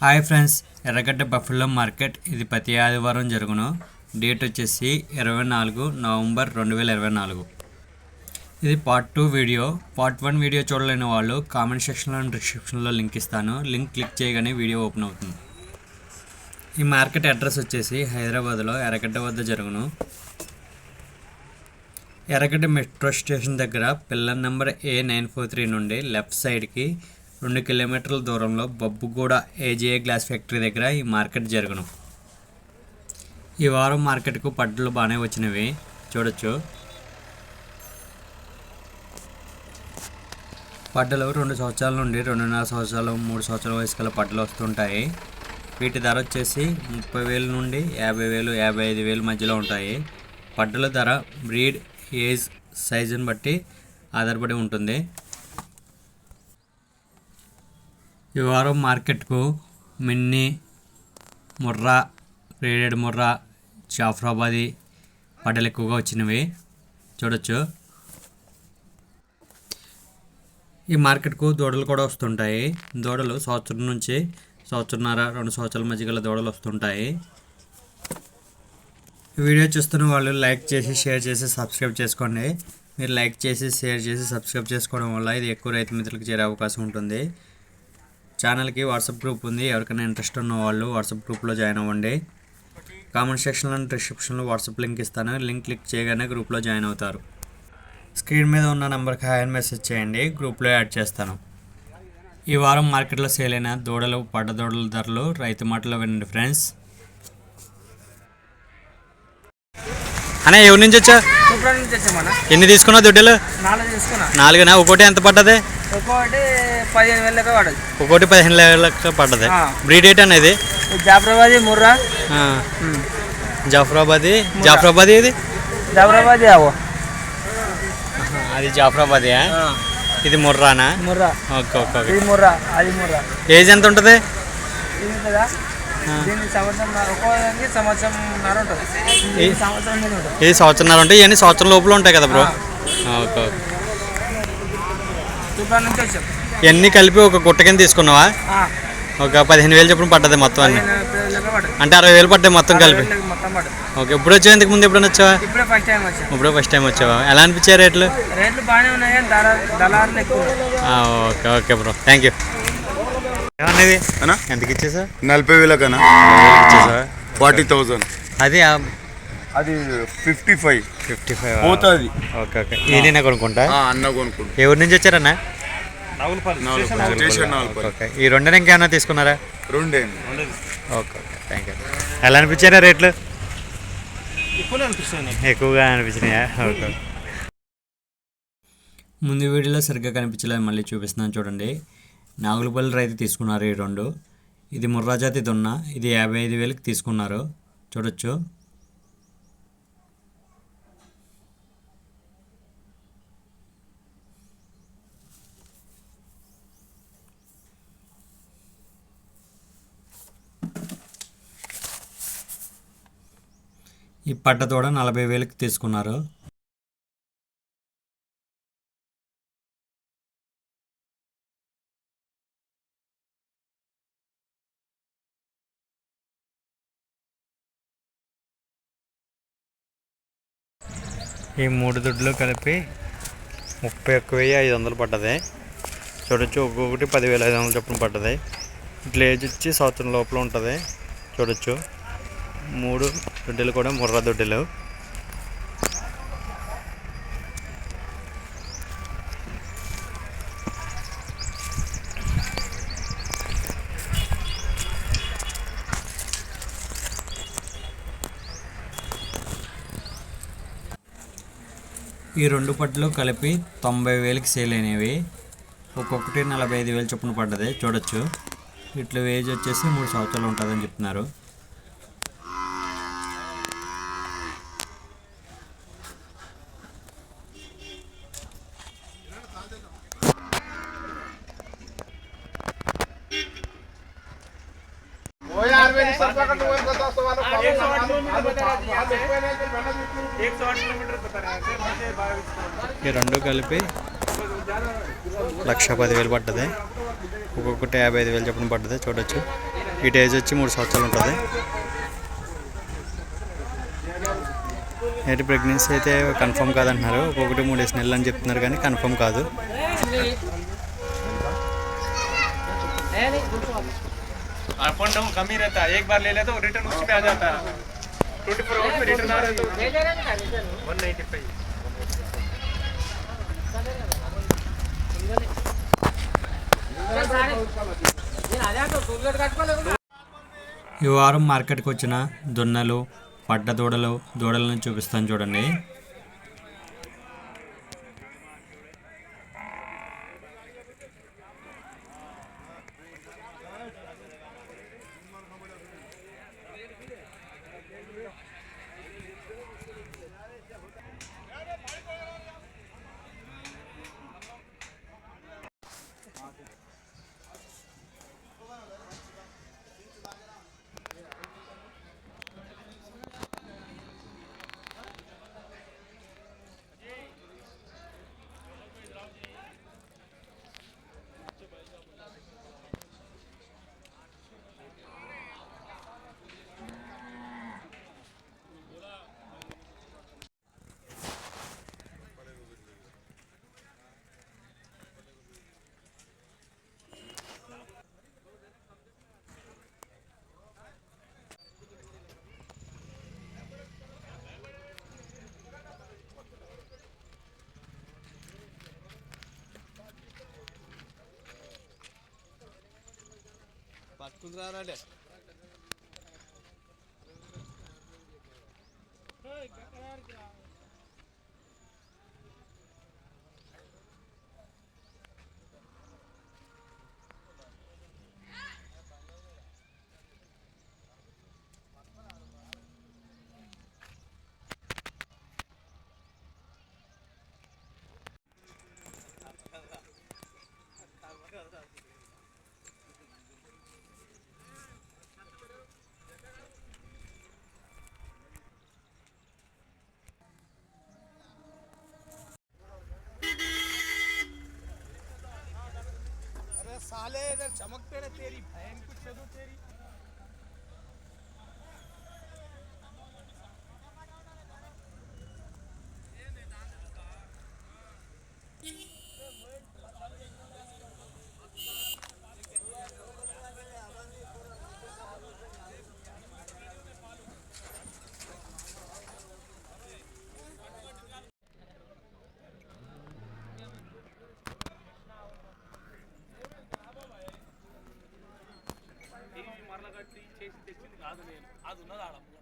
Hi friends Erragadda buffalo market. ఇది ప్రతి ఆదివారం జరుగును. డేట్ వచ్చేసి ఇరవై నాలుగు నవంబర్ రెండు వేల ఇరవై నాలుగు. ఇది part two video. Part one video చూడలేని వాళ్ళు కామెంట్ సెక్షన్లో డిస్క్రిప్షన్లో లింక్ ఇస్తాను. లింక్ క్లిక్ చేయగానే వీడియో ఓపెన్ అవుతుంది. ఈ మార్కెట్ అడ్రస్ వచ్చేసి హైదరాబాద్లో ఎర్రగడ్డ వద్ద జరుగును. ఎర్రగడ్డ మెట్రో స్టేషన్ దగ్గర pillar number A nine four three నుండి లెఫ్ట్ సైడ్కి రెండు కిలోమీటర్ల దూరంలో బబ్బుగూడ ఏజేఏ గ్లాస్ ఫ్యాక్టరీ దగ్గర ఈ మార్కెట్ జరుగును. ఈ వారం మార్కెట్కు పడ్డలు బాగానే వచ్చినవి. చూడొచ్చు. పడ్డలు రెండు సంవత్సరాల నుండి రెండున్నర సంవత్సరాలు మూడు సంవత్సరాల వయసు గల పడ్డలు వస్తుంటాయి. వీటి ధర వచ్చేసి ముప్పై వేలు నుండి యాభై వేలు యాభై ఐదు వేలు మధ్యలో ఉంటాయి. పడ్డల ధర బ్రీడ్ ఏజ్ సైజుని బట్టి ఆధారపడి ఉంటుంది. ఈ వారం మార్కెట్కు మిన్ని ముర్రా రేడెడ్ ముర్రా జాఫ్రాబాది పడ్డలు ఎక్కువగా వచ్చినవి. చూడొచ్చు. ఈ మార్కెట్కు దూడలు కూడా వస్తుంటాయి. దూడలు సంవత్సరం నుంచి సంవత్సరంన్నర రెండు సంవత్సరాల మధ్య గల దూడలు వస్తుంటాయి. వీడియో చూస్తున్న వాళ్ళు లైక్ చేసి షేర్ చేసి సబ్స్క్రైబ్ చేసుకోండి. మీరు లైక్ చేసి షేర్ చేసి సబ్స్క్రైబ్ చేసుకోవడం వల్ల ఇది ఎక్కువ రైతు మిత్రులకు చేరే అవకాశం ఉంటుంది. ఛానల్కి వాట్సాప్ గ్రూప్ ఉంది. ఎవరికైనా ఇంట్రెస్ట్ ఉన్న వాళ్ళు వాట్సాప్ గ్రూప్లో జాయిన్ అవ్వండి. కామెంట్ సెక్షన్లో డిస్క్రిప్షన్లో వాట్సాప్ లింక్ ఇస్తాను. లింక్ క్లిక్ చేయగానే గ్రూప్లో జాయిన్ అవుతారు. స్క్రీన్ మీద ఉన్న నెంబర్కి హాయ్ అని మెసేజ్ చేయండి. గ్రూప్లో యాడ్ చేస్తాను. ఈ వారం మార్కెట్లో సేల్ అయిన దూడలు పడ్డ దూడల ధరలు రైతు మాటలో వినండి ఫ్రెండ్స్. అనే ఎవరి నుంచి వచ్చా ఎన్ని తీసుకున్నావు దుడ్డలు? నాలుగునా? ఒకటి ఎంత పడ్డది? ఒక్కొక్కటి పదిహేను వేల లెక్క పడదు. ఒకటి పదిహేను వేలకు పడ్డది. బ్రీడ్ ఏంటి అనేది? జాఫరాబాదీ ముర్రా. జాఫరాబాదీ జాఫరాబాదీ ఇది జాఫరాబాదీ అవో అది జాఫరాబాదీ ఇది ముర్రానా? ముర్రా. ఓకే ఓకే ఇది ముర్రా అది ముర్రా. ఏజ్ ఎంత ఉంటుంది? ఇది కదా సంవత్సరం సంవత్సరం సంవత్సరంన్నర ఉంటాయి ఇవన్నీ సంవత్సరం లోపల ఉంటాయి కదా బ్రో? Okay okay. సూపర్ నుంచి వచ్చాం. ఇవన్నీ కలిపి ఒక గుట్ట కింద తీసుకున్నావా? ఆ, ఒక పదిహేను వేలు చెప్పిన పడ్డది మొత్తం అన్ని. పదిహేను లెక్క అంటే అరవై వేలు పడ్డాయి మొత్తం కలిపి. లెక్క మొత్తం ఓకే ఇప్పుడు వచ్చావా? ఇంతకు ముందు ఎప్పుడైనా వచ్చావా? ఇప్పుడే ఫస్ట్ టైం వచ్చాం. ఇప్పుడు ఫస్ట్ టైం వచ్చావా? ఎలా అనిపించాయి రేట్లు? రేట్లు బాగానే ఉన్నాయి కానీ దళ దళారులు ఎక్కువ ఉన్నాయి. ఆ, okay okay bro. Thank you ఏమన్నది? ఎంతకి ఇచ్చేసా నలభై వేలకన్నా. ఇచ్చేసా ఫార్టీ థౌజండ్ అది అది ఫిఫ్టీ ఫైవ్ ఫిఫ్టీ ఫైవ్ పోతుంది. Okay okay. ఈయన కొనుక్కుంటా? అన్న కొనుక్కుంటు. ఊరు నుంచి వచ్చారన్నా? స్టేషన్ నాలుగు ఓకే ఈ రెండు ఇంకేమైనా తీసుకున్నారా? రెండే. Okay okay. థ్యాంక్ యూ ఎలా అనిపించారా రేట్లు? ఎక్కువగా అనిపించినాయా? ఓకే ముందు వీడియోలో సరిగ్గా కనిపించలేదు మళ్ళీ చూపిస్తున్నాను చూడండి. నాగులపల్లి రైతు తీసుకున్నారు ఈ రెండు. ఇది ముర్రాజాతి దున్న. ఇది యాభై ఐదు వేలకి తీసుకున్నారు. చూడొచ్చు. ఈ పట్ట నలభై వేలకు తీసుకున్నారు. ఈ మూడు దుడ్లు కలిపి ముప్పై ఒక్క వెయ్యి ఐదు వందలు పడ్డది. చూడొచ్చు ఒక్కొక్కటి పదివేల ఐదు వందలు చొప్పున పడ్డది. ఇట్లా ఏజ్ వచ్చి సంవత్సరం లోపల ఉంటుంది. చూడొచ్చు. మూడు దొడ్డలు కూడా ముర్ర దొడ్డలు. ఈ రెండు పట్లు కలిపి తొంభై వేలకి సేల్ అయినవి. ఒక్కొక్కటి నలభై ఐదు వేలు చొప్పున పడ్డది చూడొచ్చు. ఇట్లా వేజ్ వచ్చేసి మూడు సంవత్సరాలు ఉంటుందని చెప్తున్నారు. ఈ రెండు కలిపి లక్ష పదివేలు పడ్డది ఒక్కొక్కటి యాభై ఐదు వేలు చెప్పిన పడ్డది చూడొచ్చు ఈ టేజ్ వచ్చి మూడు సంవత్సరాలు ఉంటుంది నేటి ప్రెగ్నెన్సీ అయితే కన్ఫర్మ్ కాదంటున్నారు ఒక్కొక్కటి మూడేసి నెలలు అని చెప్తున్నారు కానీ కన్ఫర్మ్ కాదు अप एंड डाउन कम ही रहता है एक बार ले लेते तो रिटर्न उसी पे आ जाता है ट्वेंटी फोर आवर्स में रिटर्न आ रहा है वन नाइन्टी फाइव ఈ వారం మార్కెట్కి వచ్చిన దున్నలు పడ్డ దూడలు దూడలను చూపిస్తాను చూడండి కుదరాలే ఎక్కడ साले इधर चमकते रहे तेरी. बहन कुछ तेरी. చేసి తెచ్చింది